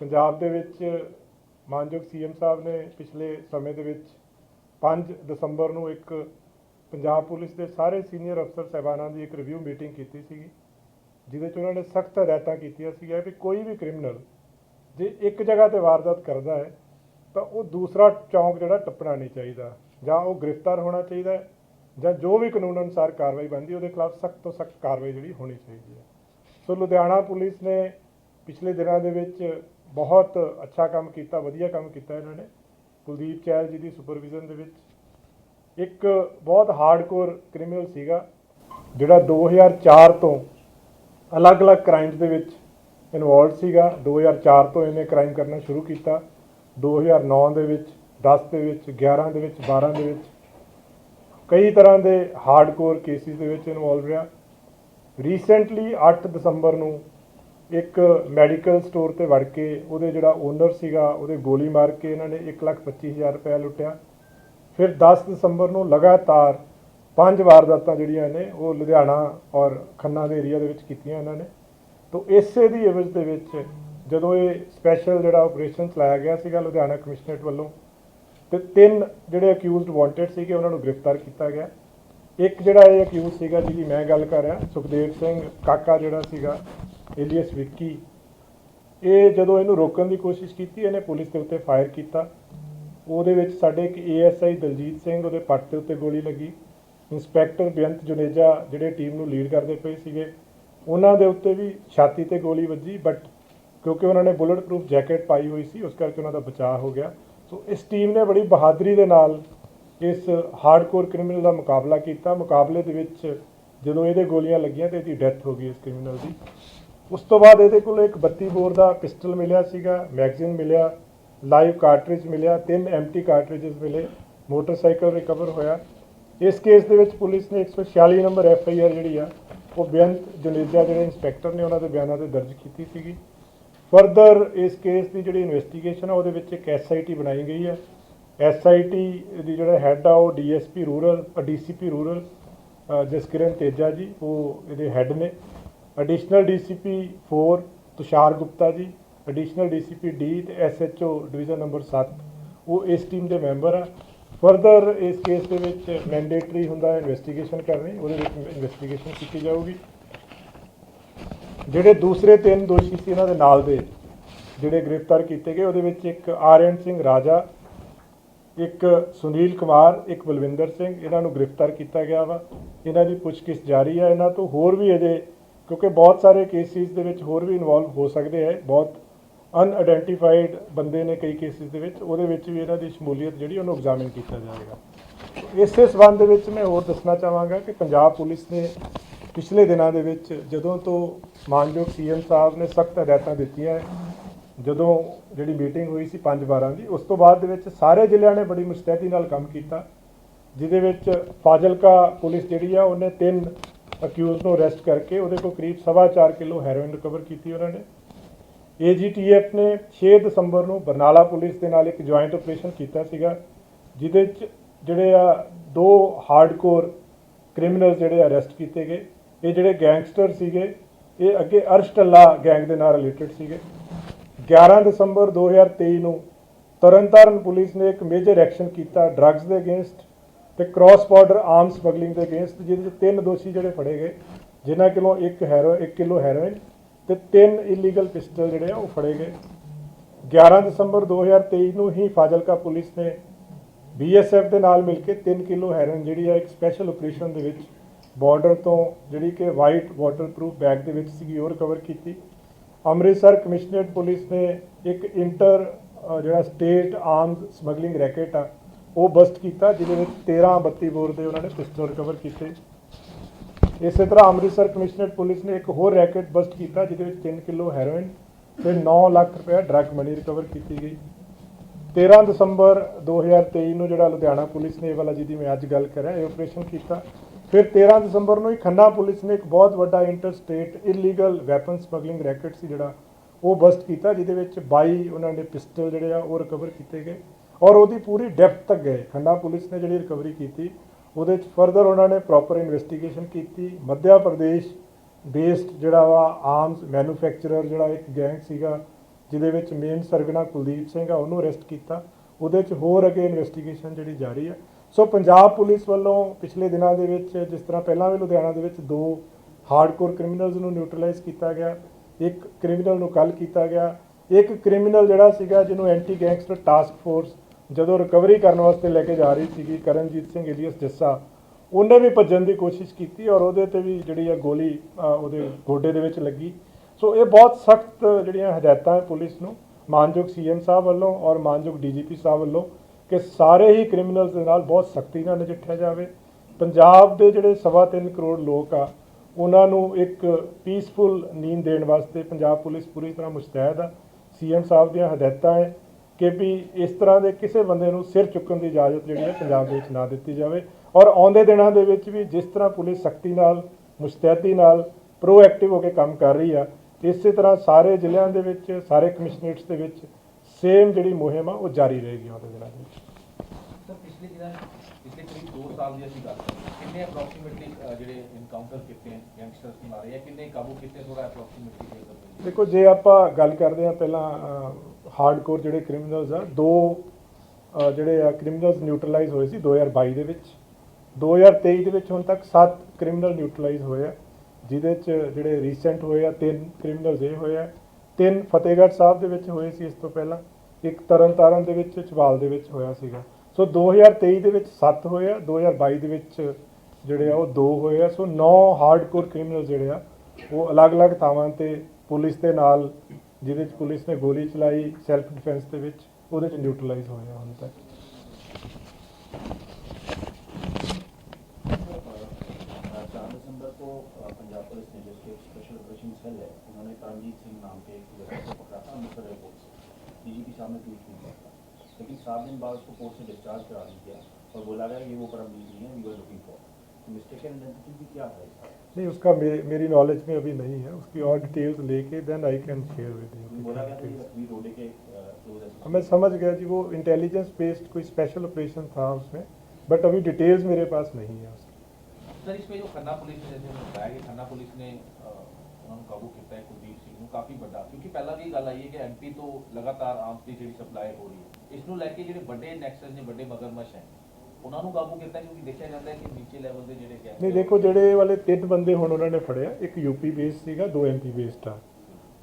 ਪੰਜਾਬ ਦੇ ਵਿੱਚ ਮਾਨਯੋਗ ਸੀਐਮ ਸਾਹਿਬ ਨੇ ਪਿਛਲੇ ਸਮੇਂ ਦੇ ਵਿੱਚ 5 ਦਸੰਬਰ ਨੂੰ ਇੱਕ ਪੰਜਾਬ ਪੁਲਿਸ ਦੇ ਸਾਰੇ ਸੀਨੀਅਰ ਅਫਸਰ ਸਹਿਬਾਨਾਂ ਦੀ ਇੱਕ ਰਿਵਿਊ ਮੀਟਿੰਗ ਕੀਤੀ ਸੀਗੀ, ਜਿਹਦੇ 'ਚ ਉਹਨਾਂ ਨੇ ਸਖਤ ਹਦਾਇਤਾਂ ਕੀਤੀਆਂ ਸੀਗੀਆਂ ਕਿ ਕੋਈ ਵੀ ਕ੍ਰਿਮੀਨਲ ਜੇ ਇੱਕ ਜਗ੍ਹਾ ਤੇ ਵਾਰਦਾਤ ਕਰਦਾ ਹੈ, ਤਾਂ ਉਹ ਦੂਸਰਾ ਚੌਂਕ ਜਿਹੜਾ ਟੱਪਣਾ ਨਹੀਂ ਚਾਹੀਦਾ, ਜਾਂ ਉਹ ਗ੍ਰਿਫਤਾਰ ਹੋਣਾ ਚਾਹੀਦਾ ਹੈ, ਜਾਂ ਜੋ ਵੀ ਕਾਨੂੰਨ ਅਨੁਸਾਰ ਕਾਰਵਾਈ ਬਣਦੀ ਉਹਦੇ ਖਿਲਾਫ ਸਖਤ ਤੋਂ ਸਖਤ ਕਾਰਵਾਈ ਜਿਹੜੀ ਹੋਣੀ ਚਾਹੀਦੀ ਹੈ। ਸੋ ਲੁਧਿਆਣਾ ਪੁਲਿਸ ਨੇ ਪਿਛਲੇ ਦਿਨਾਂ ਦੇ ਵਿੱਚ ਬਹੁਤ ਅੱਛਾ ਕੰਮ ਕੀਤਾ, ਵਧੀਆ ਕੰਮ ਕੀਤਾ ਇਹਨਾਂ ਨੇ। ਕੁਲਦੀਪ ਚਹਿਲ ਜੀ ਦੀ ਸੁਪਰਵਿਜ਼ਨ ਦੇ ਵਿੱਚ ਇੱਕ ਬਹੁਤ ਹਾਰਡਕੋਰ ਕ੍ਰਿਮੀਨਲ ਸੀਗਾ, ਜਿਹੜਾ 2004 ਤੋਂ ਅਲੱਗ-ਅਲੱਗ ਕ੍ਰਾਈਮਸ ਦੇ ਵਿੱਚ ਇਨਵੋਲਡ ਸੀਗਾ। 2004 ਤੋਂ ਇਹਨੇ ਕ੍ਰਾਈਮ ਕਰਨਾ ਸ਼ੁਰੂ ਕੀਤਾ। 2009 ਦੇ ਵਿੱਚ 10 ਦੇ ਵਿੱਚ 11 ਦੇ ਵਿੱਚ 12 ਦੇ ਵਿੱਚ ਕਈ ਤਰ੍ਹਾਂ ਦੇ ਹਾਰਡਕੋਰ ਕੇਸਿਸ ਦੇ ਵਿੱਚ ਇਨਵੋਲਵ ਰਿਹਾ। ਰੀਸੈਂਟਲੀ 8 ਦਸੰਬਰ ਨੂੰ ਇੱਕ ਮੈਡੀਕਲ ਸਟੋਰ ਤੇ ਵੜ ਕੇ ਉਹਦੇ ਜਿਹੜਾ ਓਨਰ ਸੀਗਾ, ਉਹਦੇ ਗੋਲੀ ਮਾਰ ਕੇ ਇਹਨਾਂ ਨੇ 125000 ਰੁਪਏ ਲੁੱਟਿਆ। ਫਿਰ 10 ਦਸੰਬਰ ਨੂੰ ਲਗਾਤਾਰ ਪੰਜ ਵਾਰਦਾਤਾਂ ਜਿਹੜੀਆਂ ਨੇ, ਉਹ ਲੁਧਿਆਣਾ ਔਰ ਖੰਨਾ ਦੇ ਏਰੀਆ ਦੇ ਵਿੱਚ ਕੀਤੀਆਂ ਇਹਨਾਂ ਨੇ। ਤੋਂ ਇਸੇ ਦੀ ਇਵਜ ਦੇ ਵਿੱਚ ਜਦੋਂ ਇਹ ਸਪੈਸ਼ਲ ਜਿਹੜਾ ਆਪਰੇਸ਼ਨ ਚਲਾਇਆ ਗਿਆ ਸੀਗਾ ਲੁਧਿਆਣਾ ਕਮਿਸ਼ਨਰੇਟ ਵੱਲੋਂ, ਤੇ ਤਿੰਨ ਜਿਹੜੇ ਅਕਿਊਜ਼ਡ ਵਾਂਟਡ ਸੀਗੇ, ਉਹਨਾਂ ਨੂੰ ਗ੍ਰਿਫਤਾਰ ਕੀਤਾ ਗਿਆ। ਇੱਕ ਜਿਹੜਾ ਇਹ ਅਕਿਊਜ਼ ਸੀਗਾ ਜਿਹਦੀ ਮੈਂ ਗੱਲ ਕਰ ਰਿਹਾ, ਸੁਖਦੇਵ ਸਿੰਘ ਕਾਕਾ ਜਿਹੜਾ ਸੀਗਾ ਏਲੀਅਸ ਵਿੱਕੀ। ਇਹ ਜਦੋਂ ਇਹਨੂੰ ਰੋਕਣ ਦੀ ਕੋਸ਼ਿਸ਼ ਕੀਤੀ, ਇਹਨੇ ਪੁਲਿਸ ਦੇ ਉੱਤੇ ਫਾਇਰ ਕੀਤਾ। ਉਹਦੇ ਵਿੱਚ ਸਾਡੇ ਇੱਕ ਏਐਸਆਈ ਦਲਜੀਤ ਸਿੰਘ, ਉਹਦੇ ਪੱਟ ਦੇ ਉੱਤੇ ਗੋਲੀ ਲੱਗੀ। ਇੰਸਪੈਕਟਰ ਬੇਅੰਤ ਜੁਨੇਜਾ ਜਿਹੜੇ ਟੀਮ ਨੂੰ ਲੀਡ ਕਰਦੇ ਪਏ ਸੀਗੇ, ਉਹਨਾਂ ਦੇ ਉੱਤੇ ਵੀ ਛਾਤੀ ਤੇ ਗੋਲੀ ਵੱਜੀ, ਬਟ ਕਿਉਂਕਿ ਉਹਨਾਂ ਨੇ ਬੁਲਟ ਪ੍ਰੂਫ ਜੈਕਟ ਪਾਈ ਹੋਈ ਸੀ, ਉਸ ਕਰਕੇ ਉਹਨਾਂ ਦਾ ਬਚਾਅ ਹੋ ਗਿਆ। ਸੋ ਇਸ ਟੀਮ ਨੇ ਬੜੀ ਬਹਾਦਰੀ ਦੇ ਨਾਲ ਇਸ ਹਾਰਡਕੋਰ ਕ੍ਰਿਮੀਨਲ ਦਾ ਮੁਕਾਬਲਾ ਕੀਤਾ। ਮੁਕਾਬਲੇ ਦੇ ਵਿੱਚ ਜਦੋਂ ਇਹਦੇ ਗੋਲੀਆਂ ਲੱਗੀਆਂ ਤੇ ਇਹਦੀ ਡੈਥ ਹੋ ਗਈ ਇਸ ਕ੍ਰਿਮੀਨਲ ਦੀ। ਉਸ ਤੋਂ ਬਾਅਦ ਇਹਦੇ ਕੋਲ ਇੱਕ 32 ਬੋਰ ਦਾ ਪਿਸਟਲ ਮਿਲਿਆ ਸੀਗਾ, ਮੈਗਜ਼ੀਨ ਮਿਲਿਆ, ਲਾਈਵ ਕਾਰਟ੍ਰਿਜ ਮਿਲਿਆ, ਤਿੰਨ ਐਮਟੀ ਕਾਰਟ੍ਰਿਜਸ ਮਿਲੇ, ਮੋਟਰਸਾਈਕਲ ਰਿਕਵਰ ਹੋਇਆ। ਇਸ ਕੇਸ ਦੇ ਵਿੱਚ ਪੁਲਿਸ ਨੇ 146 ਨੰਬਰ ਐਫ ਆਈ ਆਰ ਜਿਹੜੀ ਆ, ਉਹ ਬੇਅੰਤ ਜੁਨੇਜਾ ਜਿਹੜੇ ਇੰਸਪੈਕਟਰ ਨੇ ਉਹਨਾਂ ਦੇ ਬਿਆਨਾਂ ਤੇ ਦਰਜ ਕੀਤੀ ਸੀਗੀ। ਫਰਦਰ ਇਸ ਕੇਸ ਦੀ ਜਿਹੜੀ ਇਨਵੈਸਟੀਗੇਸ਼ਨ ਆ, ਉਹਦੇ ਵਿੱਚ ਇੱਕ ਐੱਸ ਆਈ ਟੀ ਬਣਾਈ ਗਈ ਹੈ ਟੀ ਦੀ ਜਿਹੜਾ ਹੈੱਡ ਆ, ਉਹ D S P rural D C P rural Jaskiran Teja ji, ਉਹ ਇਹਦੇ ਹੈੱਡ ਨੇ। Additional DCP 4 Tushar Gupta ji additional DCP D ਤੇ ਐਸਐਚਓ ਡਿਵੀਜ਼ਨ ਨੰਬਰ 7 ਉਹ ਇਸ ਟੀਮ ਦੇ ਮੈਂਬਰ ਆ। ਫਰਦਰ ਇਸ ਕੇਸ ਦੇ ਵਿੱਚ ਮੈਂਡੇਟਰੀ ਹੁੰਦਾ ਹੈ ਇਨਵੈਸਟੀਗੇਸ਼ਨ ਕਰਨੀ। ਉਹਦੇ ਵਿੱਚ ਇਨਵੈਸਟੀਗੇਸ਼ਨ ਕੀਤੀ ਜਾਊਗੀ। ਜਿਹੜੇ ਦੂਸਰੇ ਤਿੰਨ ਦੋਸ਼ੀ ਸੀ ਇਹਨਾਂ ਦੇ ਨਾਲ ਦੇ, ਜਿਹੜੇ ਗ੍ਰਿਫਤਾਰ ਕੀਤੇ ਗਏ, ਉਹਦੇ ਵਿੱਚ ਇੱਕ ਆਰਯਨ ਸਿੰਘ ਰਾਜਾ, ਇੱਕ ਸੁਨੀਲ ਕੁਮਾਰ, ਇੱਕ ਬਲਵਿੰਦਰ ਸਿੰਘ। ਇਹਨਾਂ ਨੂੰ ਗ੍ਰਿਫਤਾਰ ਕੀਤਾ ਗਿਆ ਵਾ। ਇਹਨਾਂ ਦੀ ਪੁੱਛਗਿੱਛ ਜਾਰੀ ਹੈ ਇਹਨਾਂ ਤੋਂ ਹੋਰ ਵੀ ਅਜੇ ਕਿਉਂਕਿ ਬਹੁਤ ਸਾਰੇ ਕੇਸਿਸ ਦੇ ਵਿੱਚ ਹੋਰ ਵੀ ਇਨਵੋਲਵ ਹੋ ਸਕਦੇ ਹੈ ਬਹੁਤ ਅਨਆਇਡੈਂਟੀਫਾਈਡ ਬੰਦੇ ਨੇ ਕਈ ਕੇਸਿਸ ਦੇ ਵਿੱਚ। ਉਹਦੇ ਵਿੱਚ ਵੀ ਇਹਨਾਂ ਦੀ ਸ਼ਮੂਲੀਅਤ ਜਿਹੜੀ ਉਹਨੂੰ ਐਗਜ਼ਾਮਿਨ ਕੀਤਾ ਜਾਏਗਾ। ਇਸੇ ਸਬੰਧ ਦੇ ਵਿੱਚ ਮੈਂ ਹੋਰ ਦੱਸਣਾ ਚਾਹਾਂਗਾ ਕਿ ਪੰਜਾਬ ਪੁਲਿਸ ਨੇ ਪਿਛਲੇ ਦਿਨਾਂ ਦੇ ਵਿੱਚ ਜਦੋਂ ਤੋਂ ਮਾਨਯੋਗ ਸੀਐਮ ਸਾਹਿਬ ਨੇ ਸਖਤ ਹਦਾਇਤਾਂ ਦਿੱਤੀਆਂ ਹੈ, ਜਦੋਂ ਜਿਹੜੀ ਮੀਟਿੰਗ ਹੋਈ ਸੀ 5/12 ਦੀ ਉਸ ਤੋਂ ਬਾਅਦ ਦੇ ਵਿੱਚ ਸਾਰੇ ਜ਼ਿਲ੍ਹਿਆਂ ਨੇ ਬੜੀ ਮੁਸਤੈਦੀ ਨਾਲ ਕੰਮ ਕੀਤਾ ਜਿਹਦੇ ਵਿੱਚ ਫਾਜ਼ਿਲਕਾ ਪੁਲਿਸ ਜਿਹੜੀ ਆ ਉਹਨੇ ਤਿੰਨ ਅਕਿਊਜ਼ ਨੂੰ ਅਰੈਸਟ ਕਰਕੇ ਉਹਦੇ ਕੋਲ ਕਰੀਬ 4.5 ਕਿਲੋ ਹੈਰੋਇਨ ਰਿਕਵਰ ਕੀਤੀ ਉਹਨਾਂ ਨੇ। ਏਜੀਟੀਐਫ ਨੇ 6 ਦਸੰਬਰ ਨੂੰ ਬਰਨਾਲਾ ਪੁਲਿਸ ਦੇ ਨਾਲ ਇੱਕ ਜੁਆਇੰਟ ਆਪਰੇਸ਼ਨ ਕੀਤਾ ਸੀਗਾ, ਜਿਹਦੇ ਚ ਜਿਹੜੇ ਆ ਦੋ ਹਾਰਡਕੋਰ ਕ੍ਰਿਮੀਨਲ ਜਿਹੜੇ ਅਰੈਸਟ ਕੀਤੇ ਗਏ। ਇਹ ਜਿਹੜੇ ਗੈਂਗਸਟਰ ਸੀਗੇ, ਇਹ ਅੱਗੇ ਅਰਸ਼ਟੱਲਾ ਗੈਂਗ ਦੇ ਨਾਲ ਰਿਲੇਟਡ ਸੀਗੇ। 11 ਦਸੰਬਰ 2023 ਨੂੰ ਤਰਨਤਾਰਨ ਪੁਲਿਸ ਨੇ ਇੱਕ ਮੇਜਰ ਐਕਸ਼ਨ ਕੀਤਾ ਡਰੱਗਸ ਦੇ ਅਗੇਂਸਟ ਤੇ ਕ੍ਰਾਸ ਬਾਰਡਰ ਆਰਮ ਸਮਗਲਿੰਗ ਦੇ ਅਗੇਂਸਟ ਜਿਹਦੇ 'ਚ ਤਿੰਨ ਦੋਸ਼ੀ ਜਿਹੜੇ ਫੜੇ ਗਏ, ਜਿਨ੍ਹਾਂ ਕੋਲੋਂ ਇੱਕ ਹੈਰੋ 1 ਕਿਲੋ ਹੈਰੋਇਨ ਤੇ ਤਿੰਨ ਇਲੀਗਲ ਪਿਸਟਲ ਜਿਹੜੇ ਆ ਉਹ ਫੜੇ ਗਏ। 11 ਦਸੰਬਰ 2023 ਨੂੰ ਹੀ ਫਾਜ਼ਿਲਕਾ ਪੁਲਿਸ ਨੇ ਬੀਐਸਐਫ ਦੇ ਨਾਲ ਮਿਲ ਕੇ 3 ਕਿਲੋ ਹੈਰੋਇਨ ਜਿਹੜੀ ਆ ਇੱਕ ਸਪੈਸ਼ਲ ਆਪਰੇਸ਼ਨ ਦੇ ਵਿੱਚ ਬਾਰਡਰ ਤੋਂ ਜਿਹੜੀ ਕਿ ਵਾਈਟ ਵਾਟਰਪ੍ਰੂਫ ਬੈਗ ਦੇ ਵਿੱਚ ਸੀਗੀ, ਉਹ ਰਿਕਵਰ ਕੀਤੀ। ਅੰਮ੍ਰਿਤਸਰ ਕਮਿਸ਼ਨਰੇਟ ਪੁਲਿਸ ਨੇ ਇੱਕ ਇੰਟਰ ਜਿਹੜਾ ਸਟੇਟ ਆਰਮਸ ਸਮਗਲਿੰਗ ਰੈਕੇਟ ਆ ਉਹ ਬਸਟ ਕੀਤਾ, ਜਿਹਦੇ ਵਿੱਚ 13 32 ਬੋਰ ਦੇ ਉਹਨਾਂ ਨੇ ਪਿਸਟਲ ਰਿਕਵਰ ਕੀਤੇ। ਇਸੇ ਤਰ੍ਹਾਂ ਅੰਮ੍ਰਿਤਸਰ ਕਮਿਸ਼ਨਰੇਟ ਪੁਲਿਸ ਨੇ ਇੱਕ ਹੋਰ ਰੈਕਟ ਬਸਟ ਕੀਤਾ, ਜਿਹਦੇ ਵਿੱਚ 3 ਕਿਲੋ ਹੈਰੋਇਨ ਤੇ 9 ਲੱਖ ਰੁਪਏ ਡਰੱਗ ਮਨੀ ਰਿਕਵਰ ਕੀਤੀ ਗਈ। 13 ਦਸੰਬਰ 2023 ਨੂੰ ਜਿਹੜਾ ਲੁਧਿਆਣਾ ਪੁਲਿਸ ਨੇ ਇਹ ਵਾਲਾ ਜਿਹਦੀ ਮੈਂ ਅੱਜ ਗੱਲ ਕਰ ਰਿਹਾ ਇਹ ਆਪਰੇਸ਼ਨ ਕੀਤਾ। ਫਿਰ 13 ਦਸੰਬਰ ਨੂੰ ਹੀ ਖੰਨਾ ਪੁਲਿਸ ਨੇ ਇੱਕ ਬਹੁਤ ਵੱਡਾ inter state illegal weapon smuggling racket ਸੀ ਜਿਹੜਾ, ਉਹ ਬਸਟ ਕੀਤਾ, ਜਿਹਦੇ ਵਿੱਚ 22 ਉਹਨਾਂ ਨੇ ਪਿਸਟਲ ਜਿਹੜੇ ਆ, ਉਹ ਰਿਕਵਰ ਕੀਤੇ ਗਏ। ਔਰ ਉਹਦੀ ਪੂਰੀ ਡੈਪਥ ਤੱਕ ਗਏ। ਖੰਡਾ ਪੁਲਿਸ ਨੇ ਜਿਹੜੀ ਰਿਕਵਰੀ ਕੀਤੀ, ਉਹਦੇ ਵਿੱਚ ਫਰਦਰ ਉਹਨਾਂ ਨੇ ਪ੍ਰੋਪਰ ਇਨਵੈਸਟੀਗੇਸ਼ਨ ਕੀਤੀ। ਮੱਧਿਆ ਪ੍ਰਦੇਸ਼ ਬੇਸਡ ਜਿਹੜਾ ਵਾ ਆਰਮਸ ਮੈਨੂਫੈਕਚਰਰ ਜਿਹੜਾ ਇੱਕ ਗੈਂਗ ਸੀਗਾ, ਜਿਹਦੇ ਵਿੱਚ ਮੇਨ ਸਰਗਨਾ ਕੁਲਦੀਪ ਸਿੰਘ ਆ, ਉਹਨੂੰ ਅਰੈਸਟ ਕੀਤਾ। ਉਹਦੇ 'ਚ ਹੋਰ ਅੱਗੇ ਇਨਵੈਸਟੀਗੇਸ਼ਨ ਜਿਹੜੀ ਜਾਰੀ ਆ। ਸੋ ਪੰਜਾਬ ਪੁਲਿਸ ਵੱਲੋਂ ਪਿਛਲੇ ਦਿਨਾਂ ਦੇ ਵਿੱਚ, ਜਿਸ ਤਰ੍ਹਾਂ ਪਹਿਲਾਂ ਵੀ ਲੁਧਿਆਣਾ ਦੇ ਵਿੱਚ ਦੋ ਹਾਰਡਕੋਰ ਕ੍ਰਿਮੀਨਲਸ ਨੂੰ ਨਿਊਟਰਲਾਈਜ਼ ਕੀਤਾ ਗਿਆ, ਇੱਕ ਕ੍ਰਿਮੀਨਲ ਨੂੰ ਕੱਲ ਕੀਤਾ ਗਿਆ, ਇੱਕ ਕ੍ਰਿਮੀਨਲ ਜਿਹੜਾ ਸੀਗਾ ਜਿਹਨੂੰ ਐਂਟੀ ਗੈਂਗਸਟਰ ਟਾਸਕ ਫੋਰਸ ਜਦੋਂ ਰਿਕਵਰੀ ਕਰਨ ਵਾਸਤੇ ਲੈ ਕੇ ਜਾ ਰਹੀ ਸੀਗੀ ਕਰਨਜੀਤ ਸਿੰਘ ਏਲੀਅਸ ਜੱਸਾ, ਉਹਨੇ ਵੀ ਭੱਜਣ ਦੀ ਕੋਸ਼ਿਸ਼ ਕੀਤੀ ਔਰ ਉਹਦੇ ਤੇ ਵੀ ਜਿਹੜੀ ਆ ਗੋਲੀ ਉਹਦੇ ਗੋਡੇ ਦੇ ਵਿੱਚ ਲੱਗੀ। ਸੋ ਇਹ ਬਹੁਤ ਸਖਤ ਜਿਹੜੀਆਂ ਹਦਾਇਤਾਂ ਹੈ ਪੁਲਿਸ ਨੂੰ, ਮਾਨਯੋਗ ਸੀਐਮ ਸਾਹਿਬ ਵੱਲੋਂ ਔਰ ਮਾਨਯੋਗ ਡੀਜੀਪੀ ਸਾਹਿਬ ਵੱਲੋਂ ਕਿ ਸਾਰੇ ਹੀ ਕ੍ਰਿਮੀਨਲਸ ਦੇ ਨਾਲ ਬਹੁਤ ਸਖਤੀ ਨਾਲ ਨਜਿੱਠਿਆ ਜਾਵੇ। ਪੰਜਾਬ ਦੇ ਜਿਹੜੇ ਸਵਾ ਤਿੰਨ ਕਰੋੜ ਲੋਕ ਆ, ਉਹਨਾਂ ਨੂੰ ਇੱਕ ਪੀਸਫੁਲ ਨੀਂਦ ਦੇਣ ਵਾਸਤੇ ਪੰਜਾਬ ਪੁਲਿਸ ਪੂਰੀ ਤਰ੍ਹਾਂ ਮੁਸਤੈਦ ਆ। ਸੀਐਮ ਸਾਹਿਬ ਦੀਆਂ ਹਦਾਇਤਾਂ ਹੈ ਕਿ ਵੀ ਇਸ ਤਰ੍ਹਾਂ ਦੇ ਕਿਸੇ ਬੰਦੇ ਨੂੰ ਸਿਰ ਚੁੱਕਣ ਦੀ ਇਜਾਜ਼ਤ ਜਿਹੜੀ ਹੈ ਪੰਜਾਬ ਦੇ ਵਿੱਚ ਨਾ ਦਿੱਤੀ ਜਾਵੇ ਔਰ ਆਉਂਦੇ ਦਿਨਾਂ ਦੇ ਵਿੱਚ ਵੀ ਜਿਸ ਤਰ੍ਹਾਂ ਪੁਲਿਸ ਸਖਤੀ ਨਾਲ, ਮੁਸਤੈਦੀ ਨਾਲ ਪ੍ਰੋਐਕਟਿਵ ਹੋ ਕੇ ਕੰਮ ਕਰ ਰਹੀ ਆ, ਇਸੇ ਤਰ੍ਹਾਂ ਸਾਰੇ ਜ਼ਿਲ੍ਹਿਆਂ ਦੇ ਵਿੱਚ, ਸਾਰੇ ਕਮਿਸ਼ਨਰੇਟਸ ਦੇ ਵਿੱਚ ਸੇਮ ਜਿਹੜੀ ਮੁਹਿੰਮ ਆ, ਉਹ ਜਾਰੀ ਰਹੇਗੀ ਆਉਂਦੇ ਦਿਨਾਂ ਦੇ ਵਿੱਚ। ਸਰ, ਪਿਛਲੇ ਦਿਨਾਂ, ਪਿਛਲੇ ਕਰੀਬ 2 ਸਾਲ ਦੀ ਅਸੀਂ ਗੱਲ ਕਰੀਏ ਕਿੰਨੇ ਅਪਰੋਕਸੀਮੇਟਲੀ ਜਿਹੜੇ ਇਨਕਾਊਂਟਰ ਕੀਤੇ ਗੈਂਗਸਟਰਸ ਨੂੰ ਮਾਰੇ, ਜਾਂ ਕਿੰਨੇ ਕਾਬੂ ਕੀਤੇ ਥੋੜਾ ਅਪਰੋਕਸੀਮੇਟਲੀ ਦੇਖੋ, ਜੇ ਆਪਾਂ ਗੱਲ ਕਰਦੇ ਆ ਪਹਿਲਾਂ ਹਾਰਡਕੋਰ ਜਿਹੜੇ ਕ੍ਰਿਮੀਨਲਸ ਆ, ਦੋ ਜਿਹੜੇ ਆ ਕ੍ਰਿਮੀਨਲਸ ਨਿਊਟਰਲਾਈਜ਼ ਹੋਏ ਸੀ 2022 ਦੇ ਵਿੱਚ। 2023 ਦੇ ਵਿੱਚ ਹੁਣ ਤੱਕ 7 ਕ੍ਰਿਮੀਨਲ ਨਿਊਟਰਲਾਈਜ਼ ਹੋਏ ਆ, ਜਿਹਦੇ ਚ ਜਿਹੜੇ ਰੀਸੈਂਟ ਹੋਏ ਆ, ਤਿੰਨ ਕ੍ਰਿਮੀਨਲਸ ਇਹ ਹੋਏ ਆ। ਤਿੰਨ ਫਤਿਹਗੜ੍ਹ ਸਾਹਿਬ ਦੇ ਵਿੱਚ ਹੋਏ ਸੀ ਇਸ ਤੋਂ ਪਹਿਲਾਂ। ਇੱਕ ਤਰਨਤਾਰਨ ਦੇ ਵਿੱਚ ਚਵਾਲ ਦੇ ਵਿੱਚ ਹੋਇਆ ਸੀਗਾ। ਸੋ 2023 ਦੇ ਵਿੱਚ 7 ਹੋਏ ਆ 2022 ਦੇ ਵਿੱਚ ਜਿਹੜੇ ਆ ਉਹ 2 ਹੋਏ ਆ ਸੋ 9 ਹਾਰਡਕੋਰ ਕ੍ਰਿਮੀਨਲ ਜਿਹੜੇ ਆ ਉਹ ਅਲੱਗ-ਅਲੱਗ ਥਾਵਾਂ ਤੇ ਪੁਲਿਸ ਦੇ ਨਾਲ ਜਿਹਦੇ ਚ ਪੁਲਿਸ ਨੇ ਗੋਲੀ ਚਲਾਈ ਸੈਲਫ ਡਿਫੈਂਸ ਦੇ ਵਿੱਚ ਉਹਦੇ ਚ ਨਿਊਟਰਲਾਈਜ਼ ਹੋਏ ਆ ਹੁਣ ਤੱਕ चार दिसंबर को अ, पंजाब पुलिस ने जिसके स्पेशल ऑपरेशन सेल है उन्होंने करमजीत सिंह नाम के एक व्यक्ति को पकड़ा था अमृतसर एयरपोर्ट से डीजीपी साहब ने ट्वीट किया था लेकिन सात दिन बाद उसको कोर्ट से डिस्चार्ज करा दिया गया और बोला गया कि वो करमजीत नहीं है वी आर लुकिंग फॉर तो मिस्टेकन आइडेंटिटी भी क्या है इसका नहीं उसका मेरे मेरी नॉलेज में अभी नहीं है उसकी और डिटेल्स लेके then I can share with बोला गया था कि यू लखवी रोडे के अ, क्लोज है मैं समझ गया जी वो इंटेलिजेंस बेस्ड कोई स्पेशल ऑपरेशन था उसमें बट अभी डिटेल्स मेरे पास नहीं है उसकी ਸਰ ਇਸ ਵਿੱਚ ਜੋ ਖੰਨਾ ਪੁਲਿਸ ਨੇ ਜੈਸੇ बताया ਕਿ ਖੰਨਾ ਪੁਲਿਸ ਨੇ ਅਹ, ਉਹਨਾਂ ਨੂੰ ਕਾਬੂ ਕੀਤਾ ਹੈ ਕੁਲਦੀਪ ਸਿੰਘ ਨੂੰ ਕਾਫੀ ਵੱਡਾ ਕਿਉਂਕਿ ਪਹਿਲਾਂ ਵੀ ਇਹ ਗੱਲ ਆਈ ਹੈ ਕਿ ਐਮਪੀ ਤੋਂ ਲਗਾਤਾਰ ਆਰਮਸ ਦੀ ਜਿਹੜੀ ਸਪਲਾਈ ਹੋ ਰਹੀ ਹੈ ਇਸ ਨੂੰ ਲੈ ਕੇ ਜਿਹੜੇ ਵੱਡੇ ਨੈਕਸਸ ਨੇ ਵੱਡੇ ਮਗਰਮੱਛ ਹੈ ਉਹਨਾਂ ਨੂੰ ਕਾਬੂ ਕੀਤਾ ਕਿਉਂਕਿ ਦੇਖਿਆ ਜਾਂਦਾ ਹੈ ਕਿ ਨੀਚੇ ਲੈਵਲ ਦੇ ਜਿਹੜੇ ਗੈਂਗ ਨਹੀਂ ਦੇਖੋ ਜਿਹੜੇ ਵਾਲੇ ਤਿੰਨ ਬੰਦੇ ਹੁਣ ਉਹਨਾਂ ਨੇ ਫੜਿਆ ਇੱਕ ਯੂਪੀ ਬੇਸਡ ਸੀਗਾ ਦੋ ਐਮਪੀ ਬੇਸਡ ਆ।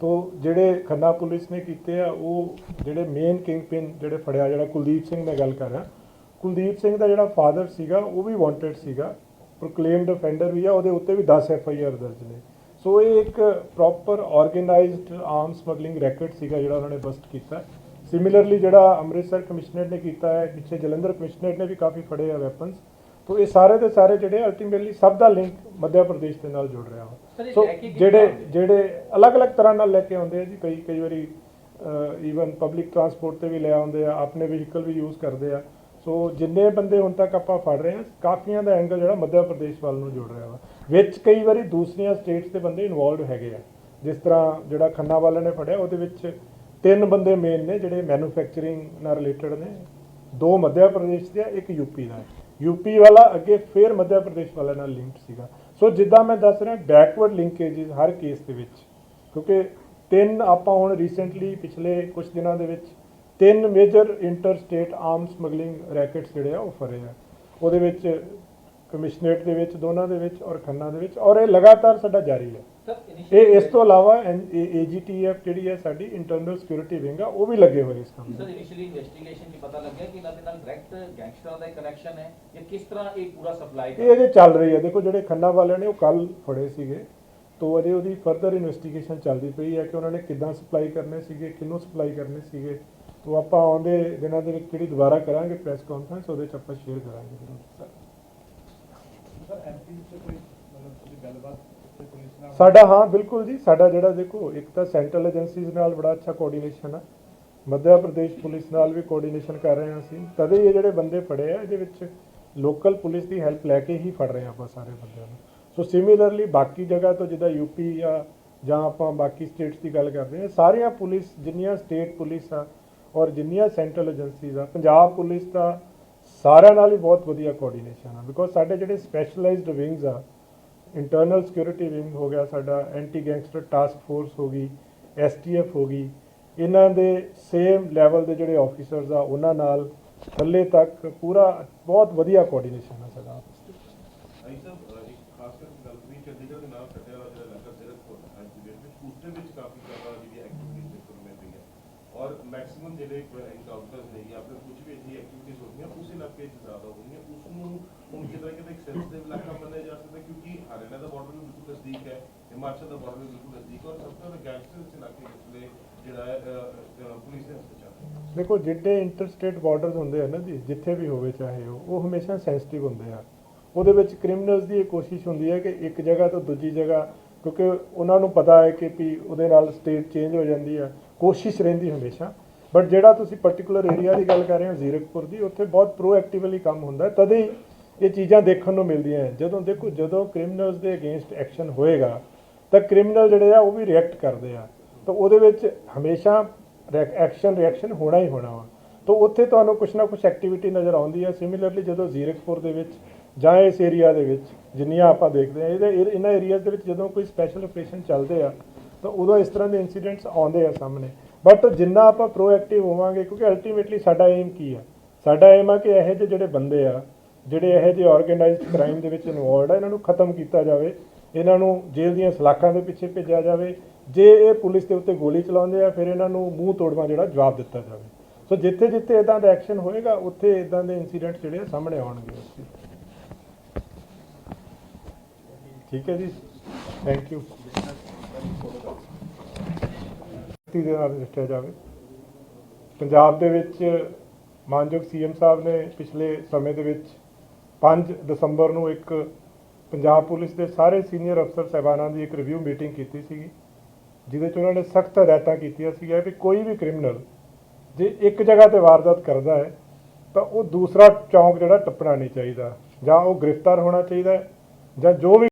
ਤੋ ਜਿਹੜੇ ਖੰਨਾ ਪੁਲਿਸ ਨੇ ਕੀਤੇ ਆ ਉਹ ਜਿਹੜੇ ਮੇਨ ਕਿੰਗ ਪਿਨ ਜਿਹੜੇ ਫੜਿਆ ਜਿਹੜਾ ਕੁਲਦੀਪ ਸਿੰਘ ਮੈਂ ਗੱਲ ਕਰ ਰਿਹਾ ਕੁਲਦੀਪ ਸਿੰਘ ਦਾ ਜਿਹੜਾ ਫਾਦਰ ਸੀਗਾ ਉਹ ਵੀ ਵਾਂਟਡ ਸੀਗਾ ਪ੍ਰੋਕਲੇਮਡ ਅਫੈਂਡਰ ਵੀ ਆ ਉਹਦੇ ਉੱਤੇ ਵੀ 10 ਐਫ ਆਈ ਆਰ ਦਰਜ ਨੇ। ਸੋ ਇਹ ਇੱਕ proper organised arm smuggling racket ਸੀਗਾ ਜਿਹੜਾ ਉਹਨਾਂ ਨੇ ਬਸਟ ਕੀਤਾ। ਸਿਮਿਲਰਲੀ ਜਿਹੜਾ ਅੰਮ੍ਰਿਤਸਰ ਕਮਿਸ਼ਨਰ ਨੇ ਕੀਤਾ ਹੈ ਪਿੱਛੇ ਜਲੰਧਰ ਕਮਿਸ਼ਨਰ ਨੇ ਵੀ ਕਾਫੀ ਫੜੇ ਆ ਵੈਪਨਸ ਤੋ ਇਹ ਸਾਰੇ ਦੇ ਸਾਰੇ ਜਿਹੜੇ ਅਲਟੀਮੇਟਲੀ ਸਭ ਦਾ ਲਿੰਕ ਮੱਧ ਪ੍ਰਦੇਸ਼ ਦੇ ਨਾਲ ਜੁੜ ਰਿਹਾ ਇਹ ਸੋ ਜਿਹੜੇ? ਜਿਹੜੇ ਅਲੱਗ-ਅਲੱਗ ਤਰ੍ਹਾਂ ਨਾਲ ਲੈ ਕੇ ਆਉਂਦੇ ਆ ਜੀ ਕਈ ਕਈ ਵਾਰੀ ਈਵਨ ਪਬਲਿਕ ਟਰਾਂਸਪੋਰਟ ਤੇ ਵੀ ਲੈ ਆਉਂਦੇ ਆ ਆਪਣੇ ਵਹੀਕਲ ਵੀ ਯੂਜ਼ ਕਰਦੇ ਆ। ਸੋ ਜਿੰਨੇ ਬੰਦੇ ਹੁਣ ਤੱਕ ਆਪਾਂ ਫੜ ਰਹੇ ਆ ਕਾਫੀਆਂ ਦਾ ਐਂਗਲ ਜਿਹੜਾ ਮੱਧ ਪ੍ਰਦੇਸ਼ ਵੱਲ ਨੂੰ ਜੁੜ ਰਿਹਾ ਵਾ। ਵਿੱਚ ਕਈ ਵਾਰੀ ਦੂਸਰੀਆਂ ਸਟੇਟਸ ਦੇ ਬੰਦੇ ਇਨਵੋਲਵਡ ਹੈਗੇ ਆ। ਜਿਸ ਤਰ੍ਹਾਂ ਜਿਹੜਾ ਖੰਨਾ ਵਾਲੇ ਨੇ ਫੜਿਆ ਉਹਦੇ ਵਿੱਚ ਤਿੰਨ ਬੰਦੇ ਮੇਨ ਨੇ ਜਿਹੜੇ ਮੈਨੂਫੈਕਚਰਿੰਗ ਨਾਲ ਰਿਲੇਟਡ ਨੇ। ਦੋ ਮੱਧ ਪ੍ਰਦੇਸ਼ ਦੇ ਆ, ਇੱਕ ਯੂਪੀ ਦਾ ਹੈ। ਯੂਪੀ ਵਾਲਾ ਅੱਗੇ ਫੇਰ ਮੱਧਿਆ ਪ੍ਰਦੇਸ਼ ਵਾਲੇ ਨਾਲ ਲਿੰਕਡ ਸੀਗਾ। ਸੋ ਜਿੱਦਾਂ ਮੈਂ ਦੱਸ ਰਿਹਾ ਬੈਕਵਰਡ ਲਿੰਕੇजेस ਹਰ ਕੇਸ ਦੇ ਵਿੱਚ। ਕਿਉਂਕਿ ਤਿੰਨ ਆਪਾਂ ਹੁਣ ਰੀਸੈਂਟਲੀ ਪਿਛਲੇ ਕੁਝ ਦਿਨਾਂ ਦੇ ਵਿੱਚ ਤਿੰਨ major inter state arm smuggling rackets ਜਿਹੜੇ ਆ, ਉਹ ਫੜੇ ਆ। ਉਹਦੇ ਵਿੱਚ ਕਮਿਸ਼ਨਰੇਟ ਦੇ ਵਿੱਚ, ਦੋਨਾਂ ਦੇ ਵਿੱਚ ਔਰ ਖੰਨਾ ਦੇ ਵਿੱਚ। ਔਰ ਇਹ ਲਗਾਤਾਰ ਸਾਡਾ ਜਾਰੀ ਹੈ। ਇਹ ਇਸ ਤੋਂ ਇਲਾਵਾ ਏਜੀਟੀਐਫ ਜਿਹੜੀ ਹੈ ਸਾਡੀ ਇੰਟਰਨਲ ਸਿਕਿਉਰਿਟੀ ਵਿੰਗ ਆ ਉਹ ਵੀ ਲੱਗੇ ਹੋਏ ਇਸ ਕੰਮ ਸਰ ਇਨੀਸ਼ੀਅਲੀ ਇਨਵੈਸਟੀਗੇਸ਼ਨ 'ਚ ਪਤਾ ਲੱਗਿਆ ਕਿ ਇਹਨਾਂ ਦੇ ਨਾਲ ਡਾਇਰੈਕਟ ਗੈਂਗਸਟਰਾਂ ਦਾ ਕਨੈਕਸ਼ਨ ਹੈ ਜਾਂ ਕਿਸ ਤਰ੍ਹਾਂ ਇਹ ਪੂਰਾ ਸਪਲਾਈ ਇਹ ਅਜੇ ਚੱਲ ਰਹੀ ਹੈ। ਦੇਖੋ ਜਿਹੜੇ ਖੰਨਾ ਵਾਲਿਆਂ ਨੇ ਉਹ ਕੱਲ ਫੜੇ ਸੀਗੇ ਤੋਂ ਅਜੇ ਉਹਦੀ ਫਰਦਰ ਇਨਵੈਸਟੀਗੇਸ਼ਨ ਚੱਲਦੀ ਪਈ ਹੈ ਕਿ ਉਹਨਾਂ ਨੇ ਕਿੱਦਾਂ ਸਪਲਾਈ ਕਰਨੇ ਸੀਗੇ ਕਿਹਨੂੰ ਸਪਲਾਈ ਕਰਨੇ ਸੀਗੇ। ਤੋਂ ਆਪਾਂ ਆਉਂਦੇ ਦਿਨਾਂ ਦੇ ਵਿੱਚ ਜਿਹੜੀ ਦੁਬਾਰਾ ਕਰਾਂਗੇ ਪ੍ਰੈਸ ਕਾਨਫਰੰਸ ਉਹਦੇ ਚ ਆਪਾਂ ਸ਼ੇਅਰ ਕਰਾਂਗੇ ਜ਼ਰੂਰ। ਸਰ ਐਮਪੀ ਵਿੱਚ ਕੋਈ ਮਤਲਬ ਤੁਸੀਂ ਗੱਲਬਾਤ ਸਾਡਾ, ਹਾਂ, ਬਿਲਕੁਲ ਜੀ, ਸਾਡਾ ਜਿਹੜਾ ਦੇਖੋ, ਇੱਕ ਤਾਂ ਸੈਂਟਰਲ ਏਜੰਸੀਜ਼ ਨਾਲ ਬੜਾ ਅੱਛਾ ਕੋਆਰਡੀਨੇਸ਼ਨ ਆ। ਮੱਧ ਪ੍ਰਦੇਸ਼ ਪੁਲਿਸ ਨਾਲ ਵੀ ਕੋਆਰਡੀਨੇਸ਼ਨ ਕਰ ਰਹੇ ਹਾਂ ਅਸੀਂ। ਤਦੇ ਇਹ ਜਿਹੜੇ ਬੰਦੇ ਫੜੇ ਆ, ਇਹਦੇ ਵਿੱਚ ਲੋਕਲ ਪੁਲਿਸ ਦੀ ਹੈਲਪ ਲੈ ਕੇ ਹੀ ਫੜ ਰਹੇ ਹਾਂ ਆਪਾਂ ਸਾਰੇ ਬੰਦਿਆਂ ਨੂੰ। ਸੋ ਸਿਮਿਲਰਲੀ ਬਾਕੀ ਜਗ੍ਹਾ ਤੋਂ ਜਿੱਦਾਂ ਯੂਪੀ ਆ, ਜਾਂ ਆਪਾਂ ਬਾਕੀ ਸਟੇਟਸ ਦੀ ਗੱਲ ਕਰਦੇ ਹਾਂ, ਸਾਰੀਆਂ ਪੁਲਿਸ, ਜਿੰਨੀਆਂ ਸਟੇਟ ਪੁਲਿਸ ਆ ਔਰ ਜਿੰਨੀਆਂ ਸੈਂਟਰਲ ਏਜੰਸੀਜ਼ ਆ, ਪੰਜਾਬ ਪੁਲਿਸ ਦਾ ਸਾਰਿਆਂ ਨਾਲ ਹੀ ਬਹੁਤ ਵਧੀਆ ਕੋਆਰਡੀਨੇਸ਼ਨ ਆ। ਬਿਕੋਜ਼ ਸਾਡੇ ਜਿਹੜੇ ਸਪੈਸ਼ਲਾਈਜ਼ਡ ਵਿੰਗਸ ਆ ਇੰਟਰਨਲ ਸਿਕਿਉਰਿਟੀ ਵਿੰਗ ਹੋ ਗਿਆ ਸਾਡਾ ਐਂਟੀ ਗੈਂਗਸਟਰ ਟਾਸਕ ਫੋਰਸ ਹੋ ਗਈ ਐਸਟੀਐਫ ਹੋ ਗਈ, ਇਹਨਾਂ ਦੇ ਸੇਮ ਲੈਵਲ ਦੇ ਜਿਹੜੇ ਆਫੀਸਰਸ ਆ, ਉਹਨਾਂ ਨਾਲ ਥੱਲੇ ਤੱਕ ਪੂਰਾ ਬਹੁਤ ਵਧੀਆ ਕੋਆਰਡੀਨੇਸ਼ਨ ਹੈ ਸਾਡਾ। ਆਈ ਸਰ ਇੱਕ ਖਾਸ ਕਰਕੇ ਗੱਲ ਕਰੀ ਚੰਡੀਗੜ੍ਹ ਦੇ ਨਾਲ ਸੱਟਿਆ ਵਾਲਾ ਜਿਹੜਾ ਲੰਗਰ ਜ਼ੀਰਕਪੁਰ ਅੱਜ ਦੀ ਡੇਟ ਵਿੱਚ ਉਸ ਦੇ ਵਿੱਚ ਕਾਫੀ ਜ਼ਿਆਦਾ ਜਿਹੜੀ ਐਕਟੀਵਿਟੀਜ਼ ਦੇਖਣ ਨੂੰ ਮਿਲ ਰਹੀ ਹੈ ਔਰ ਜਿਹੜੇ ਐਨਕਾਊਂਟਰਸ ਨੇ ਜਾਂ ਫਿਰ ਕੁਝ ਵੀ ਅਜਿਹੀ ਐਕਟੀਵਿਟੀਜ਼ ਹੁੰਦੀਆਂ, ਉਸ ਇਲਾਕੇ 'ਚ ਜ਼ਿਆਦਾ ਹੁੰਦੀਆਂ ਉਸ ਨੂੰ ਹੁਣ ਕਿਤੇ ਕਿਤੇ ਇੱਕ ਸੈਂਸਿਟਿਵ ਇਲਾਕਾ ਮੰਨਿਆ ਜਾ ਸਕਦਾ, ਕਿਉਂਕਿ ਹਰਿਆਣਾ ਦਾ ਬਾਰਡਰ ਵੀ ਬਿਲਕੁਲ ਨਜ਼ਦੀਕ ਹੈ, ਹਿਮਾਚਲ ਦਾ ਬਾਰਡਰ ਵੀ ਬਿਲਕੁਲ ਨਜ਼ਦੀਕ ਔਰ ਸਭ ਤੋਂ ਗੈਂਗਸਟਰ ਇਸ ਇਲਾਕੇ ਵਿੱਚ ਜਿਹੜਾ ਹੈ ਪੁਲਿਸ ਦੇ ਦੇਖੋ ਜਿਹੜੇ ਇੰਟਰਸਟੇਟ ਬਾਰਡਰਸ ਹੁੰਦੇ ਆ ਨਾ ਜੀ, ਜਿੱਥੇ ਵੀ ਹੋਵੇ ਚਾਹੇ ਉਹ ਉਹ ਹਮੇਸ਼ਾ ਸੈਂਸਿਟਿਵ ਹੁੰਦੇ ਆ। ਉਹਦੇ ਵਿੱਚ ਕ੍ਰਿਮੀਨਲਸ ਦੀ ਇਹ ਕੋਸ਼ਿਸ਼ ਹੁੰਦੀ ਹੈ ਕਿ ਇੱਕ ਜਗ੍ਹਾ ਤੋਂ ਦੂਜੀ ਜਗ੍ਹਾ, ਕਿਉਂਕਿ ਉਹਨਾਂ ਨੂੰ ਪਤਾ ਹੈ ਕਿ ਵੀ ਉਹਦੇ ਨਾਲ ਸਟੇਟ ਚੇਂਜ ਹੋ ਜਾਂਦੀ ਆ। ਕੋਸ਼ਿਸ਼ ਰਹਿੰਦੀ ਹਮੇਸ਼ਾ। ਬਟ ਜਿਹੜਾ ਤੁਸੀਂ ਪਾਰਟਿਕੂਲਰ ਏਰੀਆ ਦੀ ਗੱਲ ਕਰ ਰਹੇ ਹੋ, ਜ਼ੀਰਕਪੁਰ ਦੀ, ਉੱਥੇ ਬਹੁਤ ਪ੍ਰੋਐਕਟਿਵਲੀ ਕੰਮ ਹੁੰਦਾ ਹੈ। ਤਦੇ ਹੀ ਇਹ ਚੀਜ਼ਾਂ ਦੇਖਣ ਨੂੰ ਮਿਲਦੀਆਂ ਹੈ। ਜਦੋਂ ਦੇਖੋ, ਜਦੋਂ ਕ੍ਰਿਮੀਨਲਸ ਦੇ ਅਗੇਂਸਟ ਐਕਸ਼ਨ ਹੋਏਗਾ, ਤਾਂ ਕ੍ਰਿਮੀਨਲ ਜਿਹੜੇ ਆ, ਉਹ ਵੀ ਰਿਐਕਟ ਕਰਦੇ ਆ। ਤਾਂ ਉਹਦੇ ਵਿੱਚ ਹਮੇਸ਼ਾ ਐਕਸ਼ਨ ਰਿਐਕਸ਼ਨ ਹੋਣਾ ਹੀ ਹੋਣਾ ਵਾ। ਤਾਂ ਉੱਥੇ ਤੁਹਾਨੂੰ ਕੁਛ ਨਾ ਕੁਛ ਐਕਟੀਵਿਟੀ ਨਜ਼ਰ ਆਉਂਦੀ ਆ ਸਿਮਿਲਰਲੀ ਜਦੋਂ ਜ਼ੀਰਕਪੁਰ ਦੇ ਵਿੱਚ ਜਾਂ ਇਸ ਏਰੀਆ ਦੇ ਵਿੱਚ, ਜਿੰਨੀਆਂ ਆਪਾਂ ਦੇਖਦੇ ਆ ਇਹਦੇ, ਇਹ- ਇਹਨਾਂ ਏਰੀਆਜ਼ ਦੇ ਵਿੱਚ ਜਦੋਂ ਕੋਈ ਸਪੈਸ਼ਲ ਆਪਰੇਸ਼ਨ ਚੱਲਦੇ ਆ ਤਾਂ ਉਦੋਂ ਇਸ ਤਰ੍ਹਾਂ ਦੇ ਇਨਸੀਡੈਂਟਸ ਆਉਂਦੇ ਆ ਸਾਹਮਣੇ। ਬਟ ਜਿੰਨਾ ਆਪਾਂ ਪ੍ਰੋਐਕਟਿਵ ਹੋਵਾਂਗੇ, ਕਿਉਂਕਿ ਅਲਟੀਮੇਟਲੀ ਸਾਡਾ ਏਮ ਕੀ ਆ? ਸਾਡਾ ਏਮ ਆ ਕਿ ਇਹੋ ਜਿਹੇ ਜਿਹੜੇ ਬੰਦੇ ਆ, ਜਿਹੜੇ ਇਹੋ ਜਿਹੇ ਆਰਗੇਨਾਈਜ਼ਡ ਕ੍ਰਾਈਮ ਦੇ ਵਿੱਚ ਇਨਵੋਲਡ ਆ, ਇਹਨਾਂ ਨੂੰ ਖਤਮ ਕੀਤਾ ਜਾਵੇ, ਇਹਨਾਂ ਨੂੰ ਜੇਲ੍ਹ ਦੀਆਂ ਸਲਾਖਾਂ ਦੇ ਪਿੱਛੇ ਭੇਜਿਆ ਜਾਵੇ। ਜੇ ਇਹ ਪੁਲਿਸ ਦੇ ਉੱਤੇ ਗੋਲੀ ਚਲਾਉਂਦੇ ਆ, ਫਿਰ ਇਹਨਾਂ ਨੂੰ ਮੂੰਹ ਤੋੜਵਾ ਜਿਹੜਾ ਜਵਾਬ ਦਿੱਤਾ ਜਾਵੇ। ਸੋ ਜਿੱਥੇ ਜਿੱਥੇ ਇਦਾਂ ਦਾ ਐਕਸ਼ਨ ਹੋਏਗਾ, ਉੱਥੇ ਇਦਾਂ ਦੇ ਇਨਸੀਡੈਂਟ ਜਿਹੜੇ ਆ ਸਾਹਮਣੇ ਆਉਣਗੇ। ਠੀਕ ਹੈ ਜੀ? ਥੈਂਕ ਯੂ ਦੇ ਨਾਲ ਨਿਪਟਿਆ ਜਾਵੇ। ਪੰਜਾਬ ਦੇ ਵਿੱਚ ਮਾਨਯੋਗ ਸੀਐਮ ਸਾਹਿਬ ਨੇ ਪਿਛਲੇ ਸਮੇਂ ਦੇ ਵਿੱਚ 5 ਦਸੰਬਰ ਨੂੰ ਇੱਕ ਪੰਜਾਬ ਪੁਲਿਸ ਦੇ ਸਾਰੇ ਸੀਨੀਅਰ ਅਫਸਰ ਸਹਿਬਾਨਾਂ ਦੀ ਇੱਕ ਰਿਵਿਊ ਮੀਟਿੰਗ ਕੀਤੀ ਸੀਗੀ, ਜਿਹਦੇ 'ਚ ਉਹਨਾਂ ਨੇ ਸਖਤ ਹਦਾਇਤਾਂ ਕੀਤੀਆਂ ਸੀਗੀਆਂ ਕਿ ਕੋਈ ਵੀ ਕ੍ਰਿਮੀਨਲ ਜੇ ਇੱਕ ਜਗ੍ਹਾ ਤੇ ਵਾਰਦਾਤ ਕਰਦਾ ਹੈ, ਤਾਂ ਉਹ ਦੂਸਰਾ ਚੌਂਕ ਜਿਹੜਾ ਟੱਪਣਾ ਨਹੀਂ ਚਾਹੀਦਾ, ਜਾਂ ਉਹ ਗ੍ਰਿਫਤਾਰ ਹੋਣਾ ਚਾਹੀਦਾ ਜਾਂ ਜੋ ਵੀ